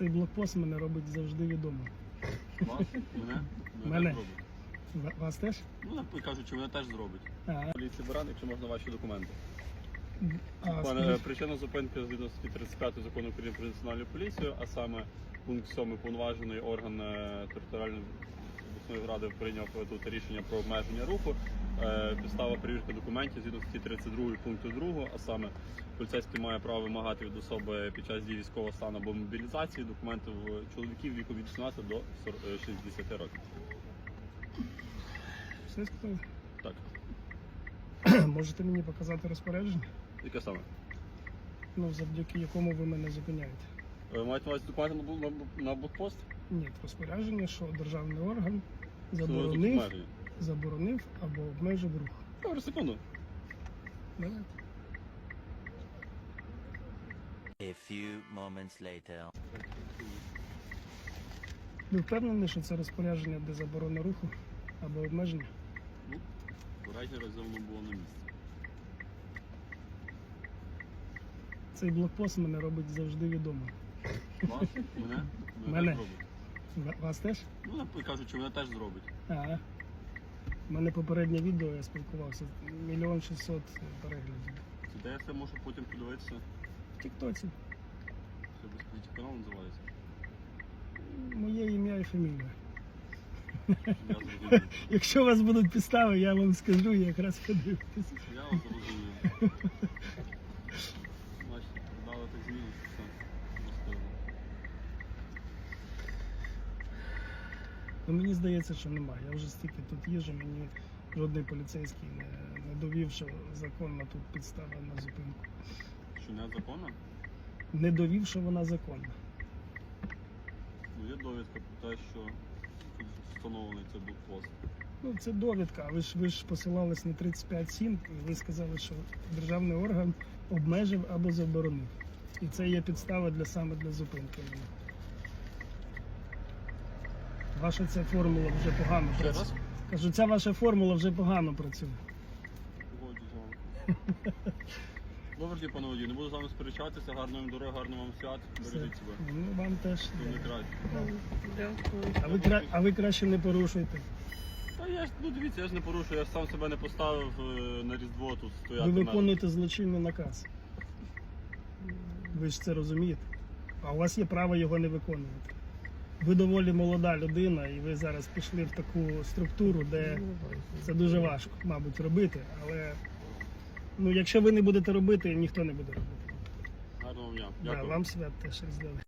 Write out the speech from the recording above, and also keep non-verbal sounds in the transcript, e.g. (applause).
Цей блокпост мене робить завжди відомим. Вас? Мене? Ва- Вас теж? Ну, я кажу, чи мене теж зробить. А, Поліції Баран, якщо можна ваші документи. а, Пане, е, скажіть, причина зупинки згідно статті 35 закону України про національну поліцію, а саме пункт 7 повноважений орган е, територіальної обласної ради прийняв тут рішення про обмеження руху. Е, Підстава перевірки документів згідно статті 32 пункту 2, а саме поліцейський має право вимагати від особи під час дії військового стану або мобілізації документів чоловіків віку від 18 до 40 е, 60 років. все сказали? Так, (clears throat) Можете мені показати розпорядження? яке саме? Ну, завдяки якому ви мене зупиняєте? Ви маєте увазі документи на бл- на бл- на блокпост? Ні, розпорядження, що державний орган Що ви тут заборонив, або обмежив рух. Добре, секунду. Давайте. A few moments later. Ви впевнені, що це розпорядження, де заборона руху або обмеження? Ну, разі разом було на місці. Цей блокпост мене робить завжди відомим. Вас? (laughs) Мене? Мене. теж зробить. Ва- Вас теж? Ну, я кажу, чи мене теж зробить. А. У мене попереднє відео, я спілкувався. Мільйон шістсот переглядів. Це де я це можу потім подивитися? В Тіктоці. Це безпечний канал називається. Моє ім'я і фамілія. Я зрозумів. Якщо у вас будуть підстави, я вам скажу, я якраз ходив. Я вас зрозумів. Бачите, дали так зміни, що все. Розказано. Ну, мені здається, що немає. Я вже стільки тут їжджу, мені жодний поліцейський не, не довів, що законна тут підстава на зупинку. Що не законно? Не довів, що вона законна. Ну, є довідка про те, що тут встановлений цей блокпост. Ну, це довідка, а ви ж ви ж посилались на 35.7, і ви сказали, що державний орган обмежив або заборонив. І це є підстава для саме для зупинки. Ваша ця формула вже погано Ще працює. раз? Кажу, ця ваша формула вже погано працює. З вами. Добре, пане водій, не буду з вами сперечатися. Гарної вам дороги, гарного вам свят. Бережіть себе. Ну, вам теж. Це не. А ви, кра... а ви краще не порушуйте. Та я ж, ну дивіться, я ж не порушую, я ж сам себе не поставив е, на Різдво тут стояти. Ви виконуєте злочинний наказ. Ви ж це розумієте. А у вас є право його не виконувати. Ви доволі молода людина, і ви зараз пішли в таку структуру, де це дуже важко, мабуть, робити. Але ну, якщо ви не будете робити, ніхто не буде робити. Гарного вам дня. Да, Дякую. вам свят теж різдвяний.